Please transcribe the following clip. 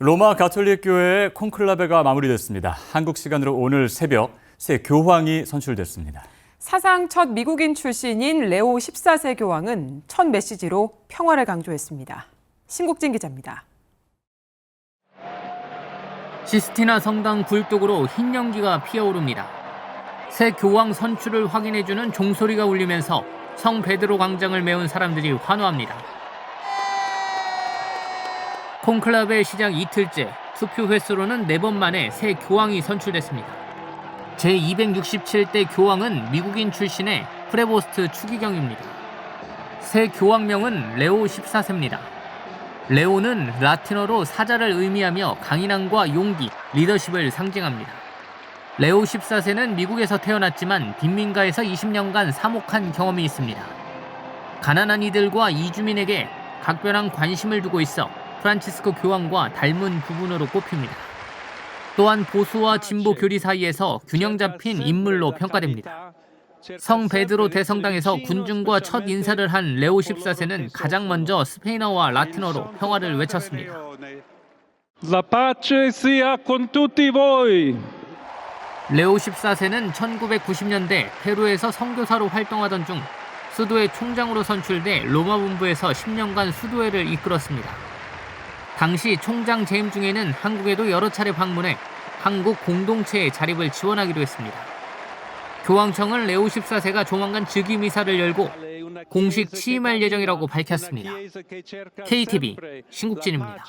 로마 가톨릭 교회의 콘클라베가 마무리됐습니다. 한국 시간으로 오늘 새벽 새 교황이 선출됐습니다. 사상 첫 미국인 출신인 레오 14세 교황은 첫 메시지로 평화를 강조했습니다. 신국진 기자입니다. 시스티나 성당 굴뚝으로 흰 연기가 피어오릅니다. 새 교황 선출을 확인해주는 종소리가 울리면서 성 베드로 광장을 메운 사람들이 환호합니다. 콘클라베 시작 이틀째 투표 횟수로는 4번 만에 새 교황이 선출됐습니다. 제267대 교황은 미국인 출신의 프레보스트 추기경입니다. 새 교황명은 레오 14세입니다. 레오는 라틴어로 사자를 의미하며 강인함과 용기, 리더십을 상징합니다. 레오 14세는 미국에서 태어났지만 빈민가에서 20년간 사목한 경험이 있습니다. 가난한 이들과 이주민에게 각별한 관심을 두고 있어 프란치스코 교황과 닮은 부분으로 꼽힙니다. 또한 보수와 진보 교리 사이에서 균형 잡힌 인물로 평가됩니다. 성 베드로 대성당에서 군중과 첫 인사를 한 레오 14세는 가장 먼저 스페인어와 라틴어로 평화를 외쳤습니다. 레오 14세는 1990년대 페루에서 선교사로 활동하던 중 수도회 총장으로 선출돼 로마 본부에서 10년간 수도회를 이끌었습니다. 당시 총장 재임 중에는 한국에도 여러 차례 방문해 한국 공동체의 자립을 지원하기도 했습니다. 교황청은 레오 14세가 조만간 즉위 미사를 열고 공식 취임할 예정이라고 밝혔습니다. KTV 신국진입니다.